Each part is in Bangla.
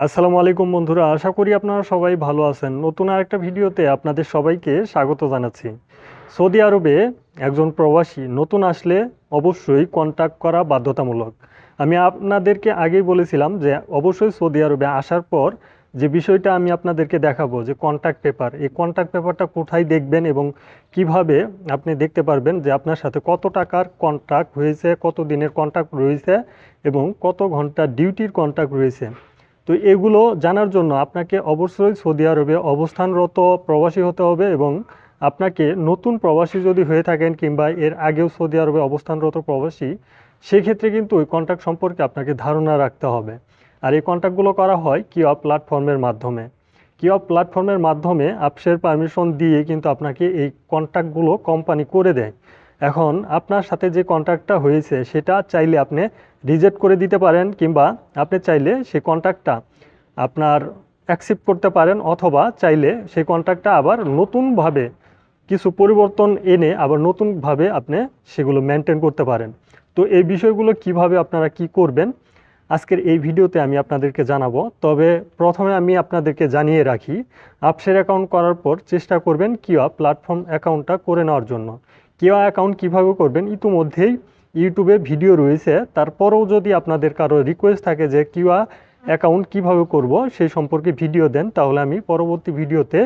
আসসালামু আলাইকুম বন্ধুরা, আশা করি আপনারা সবাই ভালো আছেন। নতুন আরেকটা ভিডিওতে আপনাদের সবাইকে স্বাগত জানাচ্ছি। সৌদি আরবে একজন প্রবাসী নতুন আসলে অবশ্যই কন্ট্যাক্ট করা বাধ্যতামূলক। আমি আপনাদেরকে আগেই বলেছিলাম যে, অবশ্যই সৌদি আরবে আসার পর যে বিষয়টা আমি আপনাদেরকে দেখাবো, যে কন্ট্যাক্ট পেপার এই কন্ট্যাক্ট পেপারটা কোথায় দেখবেন এবং কীভাবে আপনি দেখতে পারবেন যে আপনার সাথে কত টাকার কন্ট্যাক্ট হয়েছে, কত দিনের কন্ট্যাক্ট রয়েছে এবং কত ঘণ্টা ডিউটির কন্ট্যাক্ট রয়েছে। তো এগুলো জানার জন্য আপনাকে অবশ্যই সৌদি আরবে অবস্থানরত প্রবাসী হতে হবে এবং আপনাকে নতুন প্রবাসী যদি হয়ে থাকেন কিংবা এর আগেও সৌদি আরবে অবস্থানরত প্রবাসী, সেক্ষেত্রে কিন্তু ওই কন্ট্যাক্ট সম্পর্কে আপনাকে ধারণা রাখতে হবে। আর এই কন্ট্যাক্টগুলো করা হয় কিওয়া প্ল্যাটফর্মের মাধ্যমে। কিওয়া প্ল্যাটফর্মের মাধ্যমে আপসের পারমিশন দিয়ে কিন্তু আপনাকে এই কন্ট্যাক্টগুলো কোম্পানি করে দেয়। এখন আপনার সাথে যে কন্ট্যাক্টটা হয়েছে, সেটা চাইলে আপনি রিজেক্ট করে দিতে পারেন কিংবা আপনি চাইলে সেই কন্ট্যাক্টটা আপনার অ্যাকসেপ্ট করতে পারেন অথবা চাইলে সেই কন্ট্রাক্টটা আবার নতুনভাবে কিছু পরিবর্তন এনে আবার নতুনভাবে আপনি সেগুলো মেনটেন করতে পারেন। তো এই বিষয়গুলো কীভাবে আপনারা কি করবেন, আজকের এই ভিডিওতে আমি আপনাদেরকে জানাব। তবে প্রথমে আমি আপনাদেরকে জানিয়ে রাখি, আপসের অ্যাকাউন্ট করার পর চেষ্টা করবেন কিয়া প্ল্যাটফর্ম অ্যাকাউন্টটা করে নেওয়ার জন্য। কিয়া অ্যাকাউন্ট কীভাবে করবেন, ইতিমধ্যেই ইউটিউবে ভিডিও রয়েছে। তারপরেও যদি আপনাদের কারও রিকোয়েস্ট থাকে যে কিউআ অ্যাকাউন্ট কীভাবে করব সেই সম্পর্কে ভিডিও দেন, তাহলে আমি পরবর্তী ভিডিওতে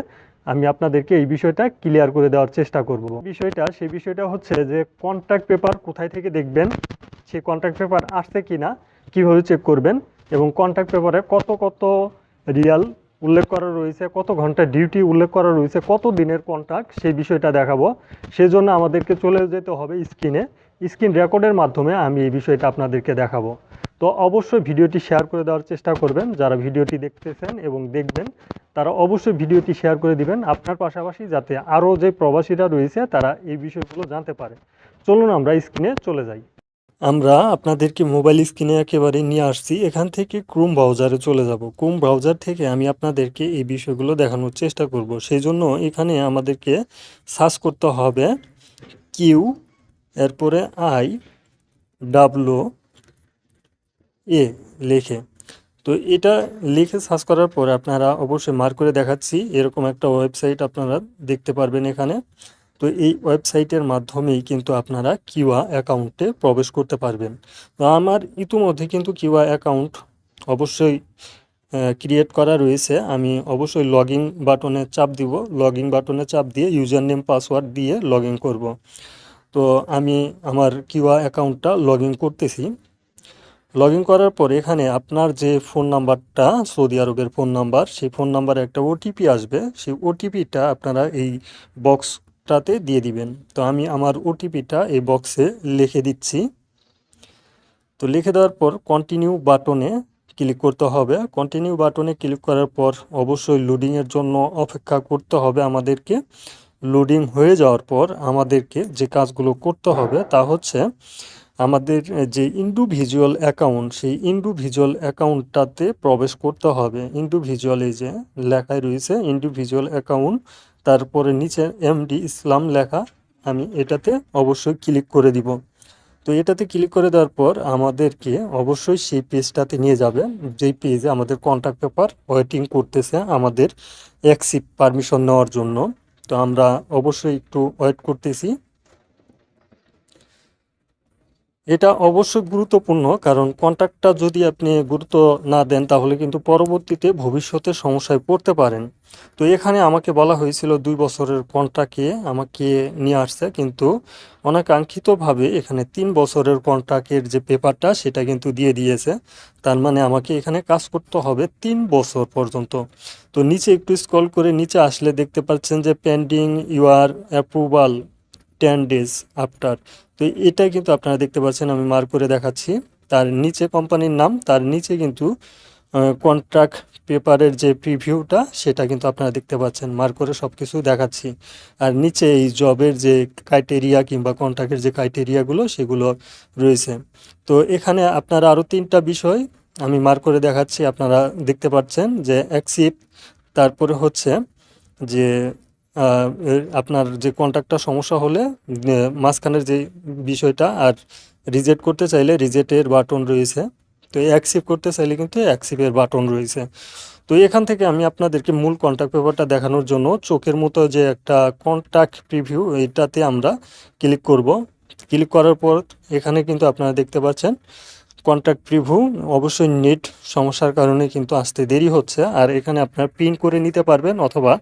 আমি আপনাদেরকে এই বিষয়টা ক্লিয়ার করে দেওয়ার চেষ্টা করব। বিষয়টা সেই বিষয়টা হচ্ছে যে কন্ট্যাক্ট পেপার কোথায় থেকে দেখবেন সেই কন্ট্যাক্ট পেপার আসছে কি না কীভাবে চেক করবেন, এবং কন্ট্যাক্ট পেপারে কত কত রিয়াল উল্লেখ করা রয়েছে, কত ঘণ্টা ডিউটি উল্লেখ করা রয়েছে, কত দিনের কন্ট্রাক্ট সেই বিষয়টা দেখাবো। সেজন্য আমাদেরকে চলে যেতে হবে স্ক্রিনে স্ক্রিন রেকর্ডের মাধ্যমে আমি এই বিষয়টা আপনাদেরকে দেখাবো। তো অবশ্যই ভিডিওটি শেয়ার করে দেওয়ার চেষ্টা করবেন। যারা ভিডিওটি দেখতেছেন এবং দেখবেন, তারা অবশ্যই ভিডিওটি শেয়ার করে দিবেন। আপনার পাশাপাশি যাতে আরও যে প্রবাসীরা রয়েছে, তারা এই বিষয়গুলো জানতে পারে। চলুন আমরা স্ক্রিনে চলে যাই। আমরা আপনাদেরকে মোবাইল স্ক্রিনে একেবারে নিয়ে আসছি। এখান থেকে ক্রোম ব্রাউজারে চলে যাব। ক্রোম ব্রাউজার থেকে আমি আপনাদেরকে এই বিষয়গুলো দেখানোর চেষ্টা করব। সেই জন্য এখানে আমাদেরকে সার্চ করতে হবে কিউ এরপরে আই ডাব্লু এ লেখে। তো এটা লিখে সার্চ করার পরে আপনারা অবশ্যই মার্ক করে দেখাচ্ছি। এরকম একটা ওয়েবসাইট আপনারা দেখতে পারবেন এখানে। তো এই ওয়েবসাইটের মাধ্যমেই কিন্তু আপনারা কিউয়া অ্যাকাউন্টে প্রবেশ করতে পারবেন। তো আমার ইতিমধ্যে কিন্তু কিউয়া অ্যাকাউন্ট অবশ্যই ক্রিয়েট করা রয়েছে। আমি অবশ্যই লগ ইন বাটনে চাপ দিব। লগ ইন বাটনে চাপ দিয়ে ইউজার নেম পাসওয়ার্ড দিয়ে লগ ইন করব। তো আমি আমার কিউআ অ্যাকাউন্টটা লগ করতেছি। লগ করার পর এখানে আপনার যে ফোন নাম্বারটা, সৌদি আরবের ফোন নাম্বার, সেই ফোন নাম্বারে একটা ওটিপি আসবে। সেই ওটিপিটা আপনারা এই বক্সটাতে দিয়ে দিবেন। তো আমি আমার ওটিপিটা এই বক্সে লিখে দিচ্ছি। তো লিখে দেওয়ার পর কন্টিনিউ বাটনে ক্লিক করতে হবে। কন্টিনিউ বাটনে ক্লিক করার পর অবশ্যই লোডিংয়ের জন্য অপেক্ষা করতে হবে আমাদেরকে। লোডিং হয়ে যাওয়ার পর আমাদেরকে যে কাজগুলো করতে হবে তা হচ্ছে আমাদের যে ইন্ডিভিজুয়াল অ্যাকাউন্ট সেই ইন্ডিভিজুয়াল অ্যাকাউন্টটাতে প্রবেশ করতে হবে। ইন্ডিভিজুয়াল এই যে লেখায় রয়েছে ইন্ডিভিজুয়াল অ্যাকাউন্ট তারপরে নিচে এমডি ইসলাম লেখা, আমি এটাতে অবশ্যই ক্লিক করে দিব। তো এটাতে ক্লিক করে দেওয়ার পর আমাদেরকে অবশ্যই সেই পেজটাতে নিয়ে যাবে। যেই পেজে আমাদের কন্ট্যাক্ট পেপার ওয়েটিং করতেছে আমাদের অ্যাক্সিপ পারমিশন নেওয়ার জন্য। তো আমরা অবশ্যই একটু ওয়েট করতেছি। এটা অবশ্যই গুরুত্বপূর্ণ, কারণ কন্ট্যাক্টটা যদি আপনি গুরুত্ব না দেন, তাহলে কিন্তু পরবর্তীতে ভবিষ্যতে সমস্যায় পড়তে পারেন। তো এখানে আমাকে বলা হয়েছিল দুই বছরের কন্ট্রাক্টে আমাকে নিয়ে আসছে, কিন্তু অনাকাঙ্ক্ষিতভাবে এখানে তিন বছরের কন্ট্রাক্টের যে পেপারটা সেটা কিন্তু দিয়ে দিয়েছে। তার মানে আমাকে এখানে কাজ করতে হবে তিন বছর পর্যন্ত। তো নিচে একটু স্ক্রল করে নিচে আসলে দেখতে পাচ্ছেন যে pending your approval ten days after তো এটা কিন্তু আপনারা দেখতে পাচ্ছেন, আমি মার্ক করে দেখাচ্ছি। তার নিচে কোম্পানির নাম, তার নিচে কিন্তু কন্ট্রাক্ট পেপারের যে প্রিভিউটা সেটা কিন্তু আপনারা দেখতে পাচ্ছেন। মার্ক করে সব কিছু দেখাচ্ছি। আর নিচে এই জবের যে ক্রাইটেরিয়া কিংবা কন্ট্রাক্টের যে ক্রাইটেরিয়াগুলো সেগুলো রয়েছে। তো এখানে আপনারা আরও তিনটা বিষয় আমি মার্ক করে দেখাচ্ছি। আপনারা দেখতে পাচ্ছেন যে অ্যাক্সিপ তারপরে হচ্ছে যে আপনার যে কন্ট্রাক্টটা সমস্যা হলে মাঝখানের যে বিষয়টা, আর রিজেক্ট করতে চাইলে রিজেক্টের বাটন রয়েছে। তো অ্যাকসেপ্ট করতে চাইলে কিন্তু অ্যাকসেপ্টের বাটন রয়েছে। তো এখান থেকে আমি আপনাদেরকে মূল কন্ট্যাক্ট পেপারটা দেখানোর জন্য চোখের মতো যে একটা কন্ট্যাক্ট প্রিভিউ এটাতে আমরা ক্লিক করব। ক্লিক করার পর এখানে কিন্তু আপনারা দেখতে পাচ্ছেন কন্ট্যাক্ট প্রিভু অবশ্যই নেট সমস্যার কারণে কিন্তু আসতে দেরি হচ্ছে। আর এখানে আপনার প্রিন্ট করে নিতে পারবেন অথবা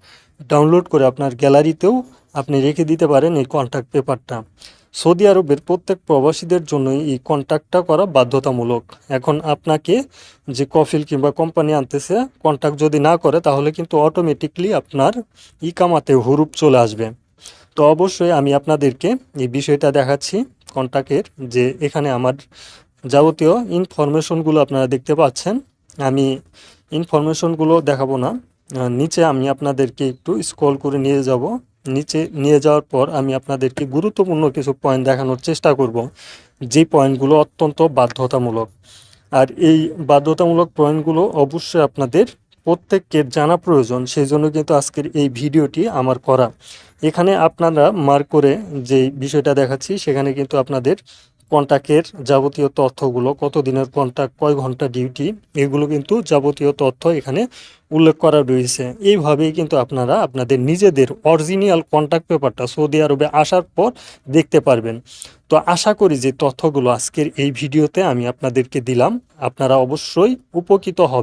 ডাউনলোড করে আপনার গ্যালারিতেও আপনি রেখে দিতে পারেন এই কন্ট্যাক্ট পেপারটা সৌদি আরবের প্রত্যেক প্রবাসীদের জন্যই এই কন্ট্যাক্টটা করা বাধ্যতামূলক। এখন আপনাকে যে কফিল কিংবা কোম্পানি আনতেছে কন্ট্যাক্ট যদি না করে, তাহলে কিন্তু অটোমেটিকলি আপনার ইকামাতে হুরুপ চলে আসবে। তো অবশ্যই আমি আপনাদেরকে এই বিষয়টা দেখাচ্ছি কন্ট্যাক্টের যে এখানে আমার যাবতীয় ইনফরমেশনগুলো আপনারা দেখতে পাচ্ছেন। আমি ইনফরমেশনগুলো দেখাবো না। নিচে আমি আপনাদেরকে একটু স্ক্রল করে নিয়ে যাব। নিচে নিয়ে যাওয়ার পর আমি আপনাদেরকে গুরুত্বপূর্ণ কিছু পয়েন্ট দেখানোর চেষ্টা করব, যে পয়েন্টগুলো অত্যন্ত বাধ্যতামূলক। আর এই বাধ্যতামূলক পয়েন্টগুলো অবশ্যই আপনাদের প্রত্যেকের জানা প্রয়োজন সেই জন্য কিন্তু আজকের এই ভিডিওটি আমার করা। এখানে আপনারা মার্ক করে যে বিষয়টা দেখাচ্ছি, সেখানে কিন্তু আপনাদের কন্ট্যাক্টের যাবতীয় তথ্যগুলো কত দিনের কন্ট্যাক্ট কয় ঘণ্টা ডিউটি, এগুলো কিন্তু যাবতীয় তথ্য এখানে উল্লেখ করা রয়েছে। এইভাবেই কিন্তু আপনারা আপনাদের নিজেদের অরিজিনাল কন্ট্যাক্ট পেপারটা সৌদি আরবে আসার পর দেখতে পারবেন। তো আশা করি যে তথ্যগুলো আজকের এই ভিডিওতে আমি আপনাদেরকে দিলাম। আপনারা অবশ্যই উপকৃত হবেন।